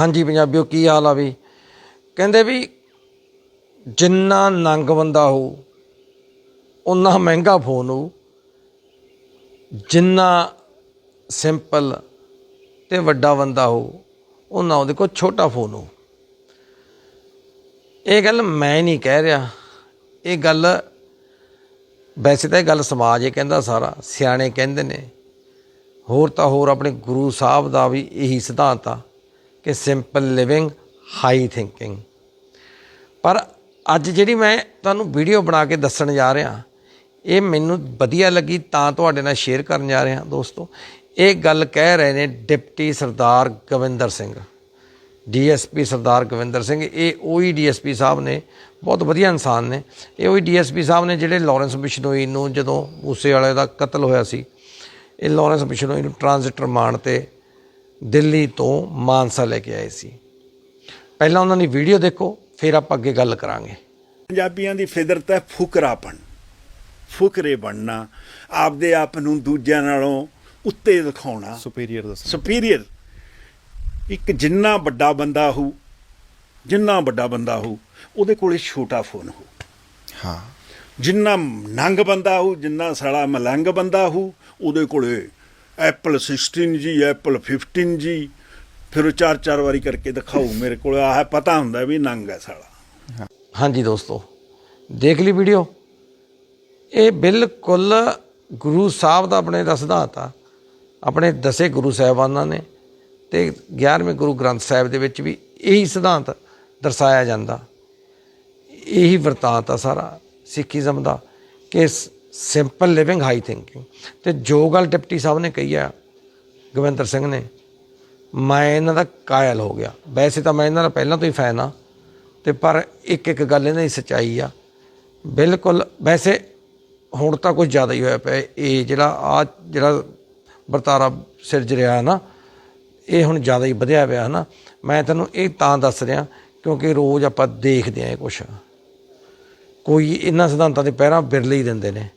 ਹਾਂਜੀ ਪੰਜਾਬੀਓ, ਕੀ ਹਾਲ ਆ ਵੀ? ਕਹਿੰਦੇ ਵੀ ਜਿੰਨਾ ਨੰਗ ਬੰਦਾ ਹੋ ਉਨਾ ਮਹਿੰਗਾ ਫੋਨ ਹੋ ਜਿੰਨਾ ਸਿੰਪਲ ਤੇ ਵੱਡਾ ਬੰਦਾ ਹੋ ਉਹਨਾਂ ਉਹਦੇ ਕੋਲ ਛੋਟਾ ਫੋਨ ਹੋ ਇਹ ਗੱਲ ਮੈਂ ਨਹੀਂ ਕਹਿ ਰਿਹਾ। ਇਹ ਗੱਲ, ਵੈਸੇ ਤਾਂ ਇਹ ਗੱਲ ਸਮਾਜ ਇਹ ਕਹਿੰਦਾ ਸਾਰਾ, ਸਿਆਣੇ ਕਹਿੰਦੇ ਨੇ। ਹੋਰ ਤਾਂ ਹੋਰ ਆਪਣੇ ਗੁਰੂ ਸਾਹਿਬ ਦਾ ਵੀ ਇਹੀ ਸਿਧਾਂਤ ਆ। ਕਿ ਸਿੰਪਲ ਲਿਵਿੰਗ ਹਾਈ ਥਿੰਕਿੰਗ ਪਰ ਅੱਜ ਜਿਹੜੀ ਮੈਂ ਤੁਹਾਨੂੰ ਵੀਡੀਓ ਬਣਾ ਕੇ ਦੱਸਣ ਜਾ ਰਿਹਾ, ਇਹ ਮੈਨੂੰ ਵਧੀਆ ਲੱਗੀ, ਤਾਂ ਤੁਹਾਡੇ ਨਾਲ ਸ਼ੇਅਰ ਕਰਨ ਜਾ ਰਿਹਾ ਦੋਸਤੋ। ਇਹ ਗੱਲ ਕਹਿ ਰਹੇ ਨੇ ਡਿਪਟੀ ਸਰਦਾਰ ਗਵਿੰਦਰ ਸਿੰਘ। ਡੀਐਸਪੀ ਸਰਦਾਰ ਗਵਿੰਦਰ ਸਿੰਘ, ਇਹ ਉਹੀ ਡੀਐਸਪੀ ਸਾਹਿਬ ਨੇ, ਬਹੁਤ ਵਧੀਆ ਇਨਸਾਨ ਨੇ। ਇਹ ਉਹੀ ਡੀਐਸਪੀ ਸਾਹਿਬ ਨੇ ਜਿਹੜੇ ਲਾਰੈਂਸ ਬਿਸ਼ਨੋਈ ਨੂੰ ਜਦੋਂ ਮੂਸੇ ਵਾਲੇ ਦਾ ਕਤਲ ਹੋਇਆ ਸੀ, ਇਹ ਲਾਰੈਂਸ ਬਿਸ਼ਨੋਈ ਨੂੰ ਟ੍ਰਾਂਜ਼ਿਟ ਰਿਮਾਂਡ ਤੇ ਦਿੱਲੀ ਤੋਂ ਮਾਨਸਾ ਲੈ ਕੇ ਆਏ ਸੀ। ਪਹਿਲਾਂ ਉਹਨਾਂ ਦੀ ਵੀਡੀਓ ਦੇਖੋ ਫਿਰ ਆਪਾਂ ਅੱਗੇ ਗੱਲ ਕਰਾਂਗੇ। ਪੰਜਾਬੀਆਂ ਦੀ ਫਿਦਰਤ ਹੈ ਫੁਕਰਾਪਣ। ਫੁਕਰੇ ਬਣਨਾ ਆਪਦੇ ਆਪ ਨੂੰ ਦੂਜਿਆਂ ਨਾਲੋਂ ਉੱਤੇ ਦਿਖਾਉਣਾ। ਸੁਪੀਰੀਅਰ ਦੱਸਣਾ। ਸੁਪੀਰੀਅਰ ਇੱਕ ਜਿੰਨਾ ਵੱਡਾ ਬੰਦਾ ਹੋ ਜਿੰਨਾ ਵੱਡਾ ਬੰਦਾ ਹੋ ਉਹਦੇ ਕੋਲੇ ਛੋਟਾ ਫੋਨ ਹੋ ਹਾਂ। ਜਿੰਨਾ ਨੰਗ ਬੰਦਾ ਹੋ ਜਿੰਨਾ ਸਾਲਾ ਮਲੰਗ ਬੰਦਾ ਹੋ ਉਹਦੇ ਕੋਲੇ ਐਪਲ 16 ਜੀ ਐਪਲ 15 ਜੀ ਫਿਰ ਉਹ ਚਾਰ ਚਾਰ ਵਾਰੀ ਕਰਕੇ ਦਿਖਾਓ ਮੇਰੇ ਕੋਲ। ਆਹ ਪਤਾ ਹੁੰਦਾ ਵੀ ਨੰਗ ਹੈ ਸਾਲਾ। ਹਾਂਜੀ ਦੋਸਤੋ, ਦੇਖ ਲਈ ਵੀਡੀਓ ਇਹ ਬਿਲਕੁਲ ਗੁਰੂ ਸਾਹਿਬ ਦਾ ਆਪਣੇ ਦਾ ਸਿਧਾਂਤ ਆ। ਆਪਣੇ ਦਸੇ ਗੁਰੂ ਸਾਹਿਬਾਨਾਂ ਨੇ ਤੇ 11ਵੇਂ ਗੁਰੂ ਗ੍ਰੰਥ ਸਾਹਿਬ ਦੇ ਵਿੱਚ ਵੀ ਇਹੀ ਸਿਧਾਂਤ ਦਰਸਾਇਆ ਜਾਂਦਾ। ਇਹੀ ਵਰਤਾਂਤ ਆ ਸਾਰਾ ਸਿੱਖੀਜ਼ਮ ਦਾ, ਕਿ ਸਿੰਪਲ ਲਿਵਿੰਗ ਹਾਈ ਥਿੰਕਿੰਗ ਤੇ ਜੋ ਗੱਲ ਡਿਪਟੀ ਸਾਹਿਬ ਨੇ ਕਹੀ ਆ ਗਵਿੰਦਰ ਸਿੰਘ ਨੇ, ਮੈਂ ਇਹਨਾਂ ਦਾ ਕਾਇਲ ਹੋ ਗਿਆ। ਵੈਸੇ ਤਾਂ ਮੈਂ ਇਹਨਾਂ ਦਾ ਪਹਿਲਾਂ ਤੋਂ ਹੀ ਫੈਨ ਆ, ਤੇ ਪਰ ਇੱਕ ਇੱਕ ਗੱਲ ਇਹਨਾਂ ਦੀ ਸੱਚਾਈ ਆ। ਬਿਲਕੁਲ, ਵੈਸੇ ਹੁਣ ਤਾਂ ਕੁਝ ਜ਼ਿਆਦਾ ਹੀ ਹੋਇਆ ਪਿਆ। ਇਹ ਜਿਹੜਾ, ਆ ਜਿਹੜਾ ਵਰਤਾਰਾ ਸਿਰਜ ਰਿਹਾ ਨਾ, ਇਹ ਹੁਣ ਜ਼ਿਆਦਾ ਹੀ ਵਧਿਆ ਪਿਆ ਹਨਾ। ਮੈਂ ਤੁਹਾਨੂੰ ਇਹ ਤਾਂ ਦੱਸ ਰਿਹਾ, ਕਿਉਂਕਿ ਰੋਜ਼ ਆਪਾਂ ਦੇਖਦੇ ਆਂ ਇਹ ਕੁਛ। ਕੋਈ ਇਹਨਾਂ ਸਿਧਾਂਤਾਂ ਦੇ ਪਹਿਰਾਂ ਬਿਰਲੇ ਹੀ ਦਿੰਦੇ ਨੇ।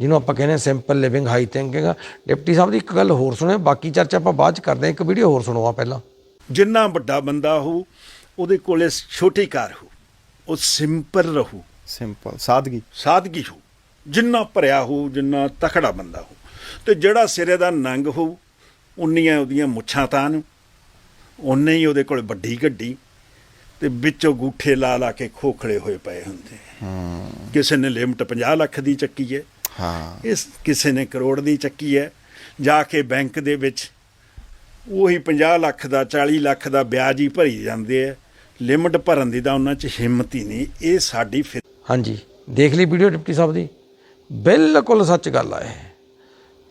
ਜਿਹਨੂੰ ਆਪਾਂ ਕਹਿੰਦੇ simple living high thinking deputy ਸਾਹਿਬ ਦੀ ਇੱਕ ਗੱਲ ਹੋਰ ਸੁਣਿਓ ਬਾਕੀ ਚਰਚਾ ਆਪਾਂ ਬਾਅਦ ਚ ਕਰਦੇ ਹਾਂ। ਇੱਕ ਵੀਡੀਓ ਹੋਰ ਸੁਣੋ ਆ ਪਹਿਲਾਂ। ਜਿੰਨਾ ਵੱਡਾ ਬੰਦਾ ਹੋ ਉਹਦੇ ਕੋਲੇ ਛੋਟੀ ਕਾਰ ਹੋ। ਉਹ ਸਿੰਪਲ ਰਹੂ। ਸਿੰਪਲ ਸਾਦਗੀ। ਸਾਦਗੀ ਹੋ। ਜਿੰਨਾ ਭਰਿਆ ਹੋ ਜਿੰਨਾ ਤਕੜਾ ਬੰਦਾ ਹੋ। ਤੇ ਜਿਹੜਾ ਸਿਰੇ ਦਾ ਨੰਗ ਹੋ ਉਨੀਆਂ ਉਹਦੀਆਂ ਮੁੱਛਾਂ ਤਾਂ ਨੂੰ। ਉਨੇ ਹੀ ਉਹਦੇ ਕੋਲ ਵੱਡੀ ਗੱਡੀ। ਤੇ ਵਿੱਚੋਂ ਗੂਠੇ ਲਾ ਲਾ ਕੇ ਖੋਖਲੇ ਹੋਏ ਪਏ ਹੁੰਦੇ। ਕਿਸੇ ਨੇ ਲਿਮਟ 50 ਲੱਖ ਦੀ ਚੱਕੀ ਹੈ ਹਾਂ। ਇਸ ਕਿਸੇ ਨੇ ਕਰੋੜ ਦੀ ਚੱਕੀ ਹੈ। ਜਾ ਕੇ ਬੈਂਕ ਦੇ ਵਿੱਚ ਉਹੀ 50 ਲੱਖ ਦਾ 40 ਲੱਖ ਦਾ ਵਿਆਜ ਹੀ ਭਰੀ ਜਾਂਦੇ ਆ। ਲਿਮਟ ਭਰਨ ਦੀ ਤਾਂ ਉਹਨਾਂ 'ਚ ਹਿੰਮਤ ਹੀ ਨਹੀਂ। ਇਹ ਸਾਡੀ ਫਿ- ਹਾਂਜੀ। ਦੇਖ ਲਈ ਵੀਡੀਓ ਡਿਪਟੀ ਸਾਹਿਬ ਦੀ। ਬਿਲਕੁਲ ਸੱਚ ਗੱਲ ਆ ਇਹ।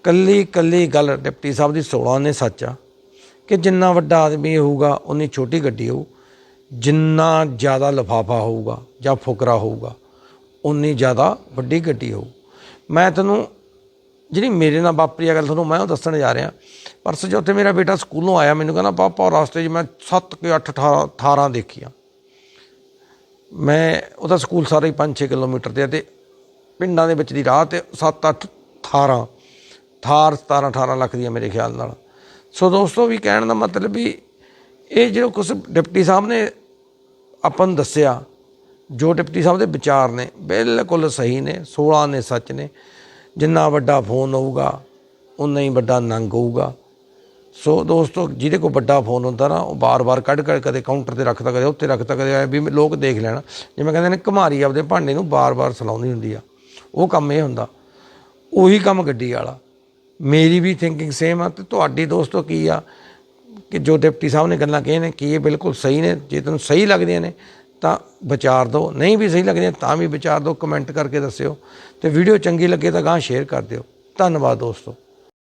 ਕੱਲੀ ਕੱਲੀ ਗੱਲ ਡਿਪਟੀ ਸਾਹਿਬ ਦੀ 16 ਨੇ ਸੱਚ ਆ। ਕਿ ਜਿੰਨਾ ਵੱਡਾ ਆਦਮੀ ਹੋਊਗਾ ਉਨੀ ਛੋਟੀ ਗੱਡੀ ਹੋਊ। ਜਿੰਨਾ ਜ਼ਿਆਦਾ ਲਫਾਫਾ ਹੋਊਗਾ ਜਾਂ ਫੁਕਰਾ ਹੋਊਗਾ ਉਨੀ ਜ਼ਿਆਦਾ ਵੱਡੀ ਗੱਡੀ ਹੋਊ। ਮੈਂ ਤੁਹਾਨੂੰ ਜਿਹੜੀ ਮੇਰੇ ਨਾਲ ਵਾਪਰੀ ਆ ਗੱਲ ਤੁਹਾਨੂੰ ਮੈਂ ਉਹ ਦੱਸਣ ਜਾ ਰਿਹਾ। ਪਰਸੋਂ ਜੋ ਉੱਥੇ ਮੇਰਾ ਬੇਟਾ ਸਕੂਲੋਂ ਆਇਆ, ਮੈਨੂੰ ਕਹਿੰਦਾ, ਪਾਪਾ, ਰਸਤੇ 'ਚ ਮੈਂ 7 ਕਿ 8 18 18 ਦੇਖੀਆਂ। ਮੈਂ ਉਹਦਾ ਸਕੂਲ ਸਾਰਾ ਹੀ 5-6 ਕਿਲੋਮੀਟਰ ਤੇ ਆ ਤੇ ਪਿੰਡਾਂ ਦੇ ਵਿੱਚ ਦੀ ਰਾਹ ਤੇ 7-8 18 ਥਾਰ 17 18 ਲੱਖ ਦੀਆਂ ਮੇਰੇ ਖਿਆਲ ਨਾਲ। ਸੋ ਦੋਸਤੋ, ਵੀ ਕਹਿਣ ਦਾ ਮਤਲਬ ਵੀ ਇਹ ਜਿਹੜਾ ਕੁਝ ਡਿਪਟੀ ਸਾਹਿਬ ਨੇ ਆਪਾਂ ਨੂੰ ਦੱਸਿਆ ਜੋ ਡਿਪਟੀ ਸਾਹਿਬ ਦੇ ਵਿਚਾਰ ਨੇ, ਬਿਲਕੁਲ ਸਹੀ ਨੇ 16 ਨੇ ਸੱਚ ਨੇ। ਜਿੰਨਾ ਵੱਡਾ ਫੋਨ ਹੋਊਗਾ ਉਨਾ ਹੀ ਵੱਡਾ ਨੰਗ ਹੋਊਗਾ। ਸੋ ਦੋਸਤੋ, ਜਿਹਦੇ ਕੋਲ ਵੱਡਾ ਫੋਨ ਹੁੰਦਾ ਨਾ, ਉਹ ਬਾਰ-ਬਾਰ ਕੱਢ ਕੱਢ ਕਦੇ ਕਾਊਂਟਰ ਤੇ ਰੱਖਦਾ, ਕਦੇ ਉੱਤੇ ਰੱਖਦਾ, ਕਦੇ ਐਂ ਵੀ ਲੋਕ ਦੇਖ ਲੈਣ। ਜਿਵੇਂ ਕਹਿੰਦੇ ਨੇ, ਘਮਾਰੀ ਆਪਦੇ ਭਾਂਡੇ ਨੂੰ ਬਾਰ-ਬਾਰ ਸਲਾਉਂਦੀ ਹੁੰਦੀ ਆ। ਉਹ ਕੰਮ ਇਹ ਹੁੰਦਾ। ਉਹੀ ਕੰਮ ਗੱਡੀ ਵਾਲਾ। ਮੇਰੀ ਵੀ ਥਿੰਕਿੰਗ ਸੇਮ ਆ। ਤੇ ਤੁਹਾਡੀ ਦੋਸਤੋ ਕੀ ਆ? ਕਿ ਜੋ ਡਿਪਟੀ ਸਾਹਿਬ ਨੇ ਗੱਲਾਂ ਕਹੀਆਂ ਨੇ, ਕਿ ਇਹ ਬਿਲਕੁਲ ਸਹੀ ਨੇ? ਜੇ ਤੁਹਾਨੂੰ ਸਹੀ ਲੱਗਦੀਆਂ ਨੇ ਤਾਂ ਵਿਚਾਰ ਦਿਓ। ਨਹੀਂ ਵੀ ਸਹੀ ਲੱਗਦੀਆਂ ਤਾਂ ਵੀ ਵਿਚਾਰ ਦਿਓ ਕਮੈਂਟ ਕਰਕੇ ਦੱਸਿਓ। ਤੇ ਵੀਡੀਓ ਚੰਗੀ ਲੱਗੇ ਤਾਂ ਗਾਂ ਸ਼ੇਅਰ ਕਰ ਦਿਓ। ਧੰਨਵਾਦ ਦੋਸਤੋ।